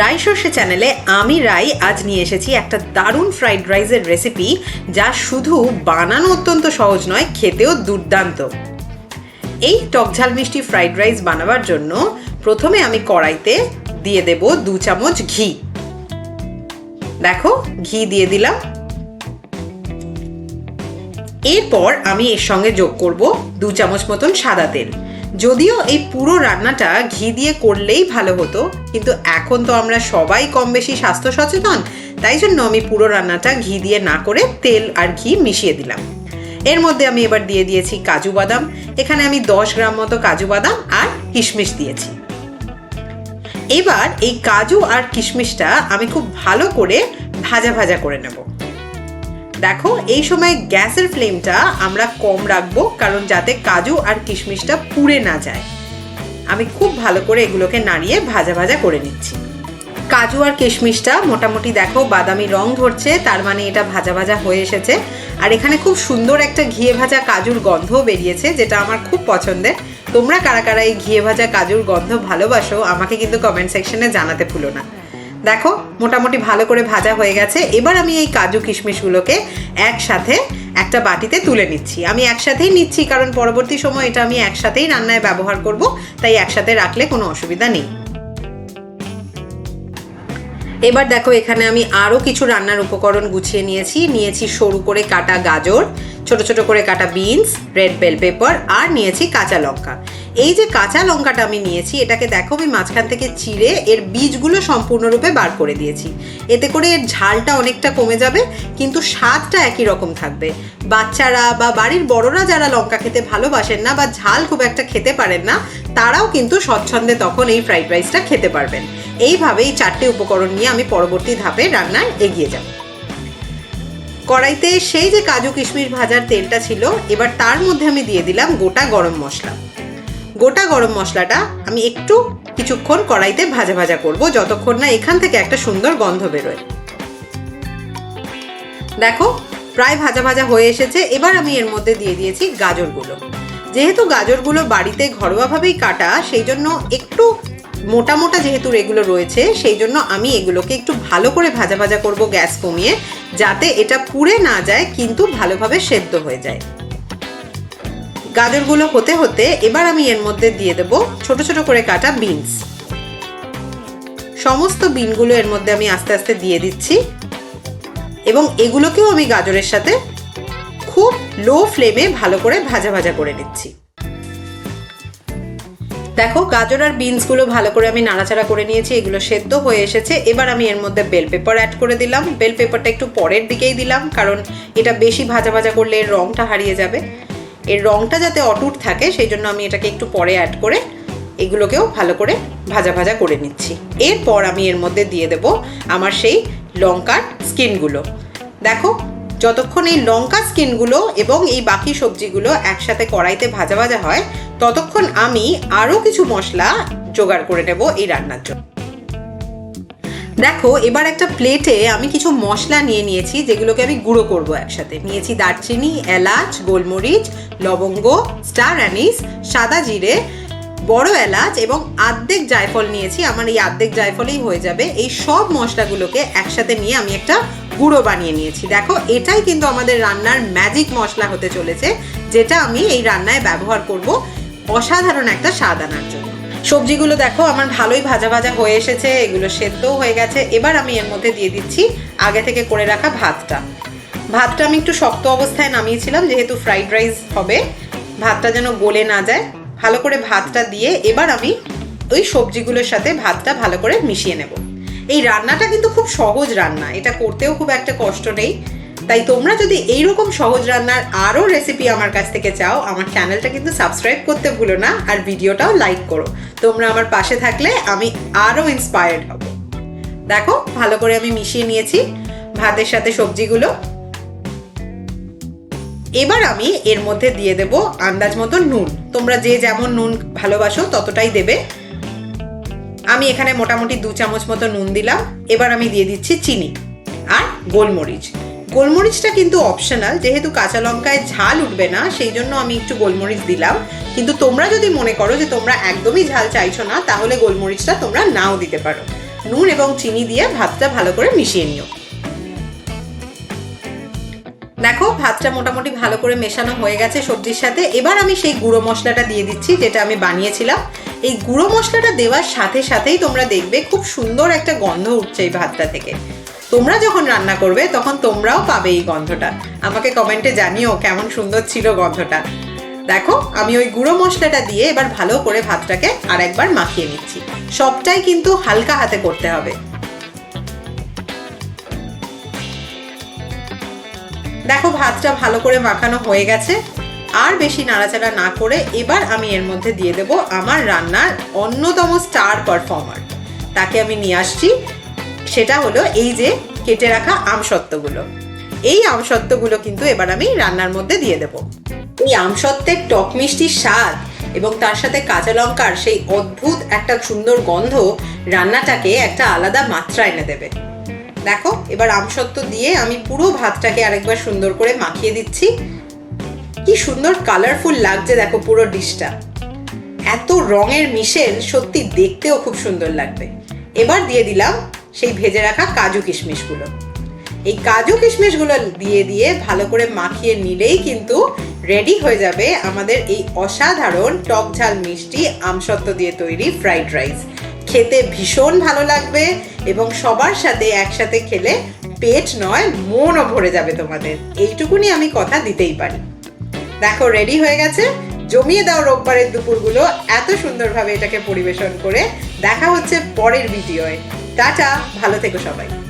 রাই সর্ষে চ্যানেলে আমি, রাই, আজ নিয়ে এসেছি একটা দারুণ ফ্রাইড রাইসের রেসিপি যা শুধু বানানো অত্যন্ত সহজ নয়, খেতেও দুর্দান্ত। এই টকঝাল মিষ্টি ফ্রাইড রাইস বানাবার জন্য প্রথমে আমি কড়াইতে দিয়ে দেব দু চামচ ঘি। দেখো, ঘি দিয়ে দিলাম। এরপর আমি এর সঙ্গে যোগ করব দু চামচ মতন সাদা তেল। যদিও এই পুরো রান্নাটা ঘি দিয়ে করলেই ভালো হতো, কিন্তু এখন তো আমরা সবাই কম বেশি স্বাস্থ্য সচেতন, তাই জন্য আমি পুরো রান্নাটা ঘি দিয়ে না করে তেল আর ঘি মিশিয়ে দিলাম। এর মধ্যে আমি এবার দিয়ে দিয়েছি কাজু বাদাম, এখানে আমি দশ গ্রাম মতো কাজু বাদাম আর কিশমিশ দিয়েছি। এবার এই কাজু আর কিশমিশটা আমি খুব ভালো করে ভাজা ভাজা করে নেব। দেখো, এই সময় গ্যাসের ফ্লেমটা আমরা কম রাখব, কারণ যাতে কাজু আর কিশমিশটা পুড়ে না যায়। আমি খুব ভালো করে এগুলোকে নাড়িয়ে ভাজা ভাজা করে নিচ্ছি। কাজু আর কিশমিশটা মোটামুটি দেখো, বাদামি রং ধরছে, তার মানে এটা ভাজা ভাজা হয়ে এসেছে। আর এখানে খুব সুন্দর একটা ঘিয়ে ভাজা কাজুর গন্ধও বেরিয়েছে, যেটা আমার খুব পছন্দের। তোমরা কারা কারা এই ঘিয়ে ভাজা কাজুর গন্ধ ভালোবাসো, আমাকে কিন্তু কমেন্ট সেকশনে জানাতে ভুলো না। দেখো, মোটামুটি ভালো করে ভাজা হয়ে গেছে। এবার আমি এই কাজু কিশমিশগুলোকে একসাথে একটা বাটিতে তুলে নিচ্ছি। আমি একসাথেই নিচ্ছি, কারণ পরবর্তী সময় এটা আমি একসাথেই রান্নায় ব্যবহার করব, তাই একসাথে রাখলে কোনো অসুবিধা নেই। এবার দেখো, এখানে আমি আরও কিছু রান্নার উপকরণ গুছিয়ে নিয়েছি। নিয়েছি সরু করে কাটা গাজর, ছোট ছোট করে কাটা বিনস, রেড বেল পেপার, আর নিয়েছি কাঁচা লঙ্কা। এই যে কাঁচা লঙ্কাটা আমি নিয়েছি, এটাকে দেখো, আমি মাঝখান থেকে চিড়ে এর বীজগুলো সম্পূর্ণরূপে বার করে দিয়েছি। এতে করে এর ঝালটা অনেকটা কমে যাবে, কিন্তু স্বাদটা একই রকম থাকবে। বাচ্চারা বা বাড়ির বড়রা যারা লঙ্কা খেতে ভালোবাসেন না বা ঝাল খুব একটা খেতে পারেন না, তারাও কিন্তু স্বচ্ছন্দে তখন এই ফ্রাইড রাইসটা খেতে পারবেন। এইভাবে এই চারটে উপকরণ নিয়ে আমি পরবর্তী ধাপে রান্নায় এগিয়ে যাব। কড়াইতে সেই যে কাজু কিশমিশ ভাজার তেলটা ছিল, এবার তার মধ্যে আমি দিয়ে দিলাম গোটা গরম মশলা। গোটা গরম মশলাটা আমি একটু কিছুক্ষণ কড়াইতে ভাজা ভাজা করব, যতক্ষণ না এখান থেকে একটা সুন্দর গন্ধ বেরোয়। দেখো, প্রায় ভাজা ভাজা হয়ে এসেছে, এবার আমি এর মধ্যে দিয়ে দিয়েছি গাজরগুলো। যেহেতু গাজরগুলো বাড়িতে ঘরোয়াভাবেই কাটা, সেই জন্য একটু মোটা মোটা যেহেতু এগুলো রয়েছে, সেই জন্য আমি এগুলোকে একটু ভালো করে ভাজা ভাজা করব গ্যাস কমিয়ে, যাতে এটা পুড়ে না যায়, কিন্তু ভালোভাবে সেদ্ধ হয়ে যায়। গাজরগুলো হতে হতে এবার আমি এর মধ্যে দিয়ে দেব ছোট ছোট করে কাটা বিনস। সমস্ত বিনগুলো এর মধ্যে আমি আস্তে আস্তে দিয়ে দিচ্ছি। এবং এগুলোকেও আমি গাজরের সাথে খুব লো ফ্লেমে ভালো করে ভাজা ভাজা করে নিচ্ছি। দেখো, গাজর আর বিনসগুলো ভালো করে আমি নাড়াচাড়া করে নিয়েছি, এগুলো সেদ্ধ হয়ে এসেছে। এবার আমি এর মধ্যে বেল পেপার অ্যাড করে দিলাম। বেল পেপারটা একটু পরের দিকেই দিলাম, কারণ এটা বেশি ভাজা ভাজা করলে এর রঙটা হারিয়ে যাবে। এর রঙটা যাতে অটুট থাকে, সেই জন্য আমি এটাকে একটু পরে অ্যাড করে এগুলোকেও ভালো করে ভাজা ভাজা করে নিচ্ছি। এরপর আমি এর মধ্যে দিয়ে দেব আমার সেই লঙ্কার স্কিনগুলো দেখো, যতক্ষণ এই লঙ্কা স্কিনগুলো এবং এই বাকি সবজিগুলো একসাথে কড়াইতে ভাজা ভাজা হয় ততক্ষণ আমি আরও কিছু মশলা জোগাড় করে নেব এই রান্নার জন্য। দেখো, এবার একটা প্লেটে আমি কিছু মশলা নিয়ে নিয়েছি, যেগুলোকে আমি গুঁড়ো করব একসাথে। নিয়েছি দারচিনি, এলাচ, গোলমরিচ, লবঙ্গ, স্টার অ্যানিস, সাদা জিরে, বড় এলাচ এবং আর্ধেক জায়ফল নিয়েছি। আমার এই আর্ধেক জায়ফলেই হয়ে যাবে। এই সব মশলাগুলোকে একসাথে নিয়ে আমি একটা গুঁড়ো বানিয়ে নিয়েছি। দেখো, এটাই কিন্তু আমাদের রান্নার ম্যাজিক মশলা হতে চলেছে, যেটা আমি এই রান্নায় ব্যবহার করব। অসাধারণ একটা স্বাদ আনার জন্য। সবজিগুলো দেখো, আমার ভালোই ভাজা ভাজা হয়ে এসেছে, এগুলো সেদ্ধও হয়ে গেছে। এবার আমি এর মধ্যে দিয়ে দিচ্ছি আগে থেকে করে রাখা ভাতটা। ভাতটা আমি একটু শক্ত অবস্থায় নামিয়েছিলাম, যেহেতু ফ্রাইড রাইস হবে। ভাতটা যেন গলে না যায়। ভালো করে ভাতটা দিয়ে এবার আমি ওই সবজিগুলোর সাথে ভাতটা ভালো করে মিশিয়ে নেব। এই রান্নাটা কিন্তু খুব সহজ রান্না, এটা করতেও খুব একটা কষ্ট নেই। তাই তোমরা যদি এইরকম সহজ রান্নার আরও রেসিপি আমার কাছ থেকে চাও, আমার চ্যানেলটা কিন্তু সাবস্ক্রাইব করতে ভুলো না আর ভিডিওটাও লাইক করো। তোমরা আমার পাশে থাকলে আমি আরও ইন্সপায়ার্ড হব। দেখো, ভালো করে আমি মিশিয়ে নিয়েছি ভাতের সাথে সবজিগুলো। এবার আমি এর মধ্যে দিয়ে দেব আন্দাজ মতো নুন। তোমরা যে যেমন নুন ভালোবাসো ততটাই দেবে। আমি এখানে মোটামুটি দু চামচ মতো নুন দিলাম। এবার আমি দিয়ে দিচ্ছি চিনি আর গোলমরিচ। গোলমরিচটা কিন্তু অপশনাল যেহেতু কাঁচা লঙ্কায় ঝাল উঠবে না, সেই জন্য আমি একটু গোলমরিচ দিলাম। কিন্তু তোমরা যদি মনে করো যে তোমরা একদমই ঝাল চাইছো না, তাহলে গোলমরিচটা তোমরা নাও দিতে পারো। নুন এবং চিনি দিয়ে ভাতটা ভালো করে মিশিয়ে নিও। দেখো, ভাতটা মোটামুটি ভালো করে মেশানো হয়ে গেছে সবজির সাথে। এবার আমি সেই গুঁড়ো মশলাটা দিয়ে দিচ্ছি, যেটা আমি বানিয়েছিলাম। এই গুঁড়ো মশলাটা দেওয়ার সাথে সাথেই তোমরা দেখবে খুব সুন্দর একটা গন্ধ উঠছে এই ভাতটা থেকে। তোমরা যখন রান্না করবে, তখন তোমরাও পাবে এই গন্ধটা। আমাকে কমেন্টে জানিও কেমন সুন্দর ছিল গন্ধটা। দেখো, আমি ওই গুঁড়ো মশলাটা দিয়ে এবার ভালো করে ভাতটাকে আর একবার মাখিয়ে নিচ্ছি। সবটাই কিন্তু হালকা হাতে করতে হবে। দেখো, ভাতটা ভালো করে মাখানো হয়ে গেছে। আর বেশি নাড়াচাড়া না করে এবার আমি এর মধ্যে দিয়ে দেব আমার রান্নার অন্যতম স্টার পারফর্মার। তাকে আমি নিয়ে আসছি। সেটা হলো এই যে কেটে রাখা আমসত্ত্বগুলো। এই আমসত্ত্বগুলো কিন্তু এবার আমি রান্নার মধ্যে দিয়ে দেব। এই আমসত্ত্বের টক মিষ্টির স্বাদ এবং তার সাথে কাঁচা লঙ্কার সেই অদ্ভুত একটা সুন্দর গন্ধ রান্নাটাকে একটা আলাদা মাত্রা এনে দেবে। দেখো, এবার আমসত্ত্ব দিয়ে আমি পুরো ভাতটাকে আরেকবার সুন্দর করে মাখিয়ে দিচ্ছি। কি সুন্দর কালারফুল লাগছে, দেখো পুরো ডিশটা। এত রঙের মিশেল, সত্যি দেখতেও খুব সুন্দর লাগবে। এবার দিয়ে দিলাম সেই ভেজে রাখা কাজু কিশমিশগুলো। এই কাজু কিশমিশগুলো দিয়ে দিয়ে ভালো করে মাখিয়ে নিলেই কিন্তু রেডি হয়ে যাবে আমাদের এই অসাধারণ টক ঝাল মিষ্টি আমসত্ত্ব দিয়ে তৈরি ফ্রাইড রাইস খেতে ভীষণ ভালো লাগবে এবং সবার সাথে একসাথে খেলে পেট নয়, মনও ভরে যাবে তোমাদের। এইটুকুনি আমি কথা দিতেই পারি। দেখো রেডি হয়ে গেছে। জমিয়ে দাও রোববারের দুপুরগুলো। এত সুন্দরভাবে এটাকে পরিবেশন করে দেখা হচ্ছে পরের ভিডিওয়। টাটা ভালো থেকো সবাই।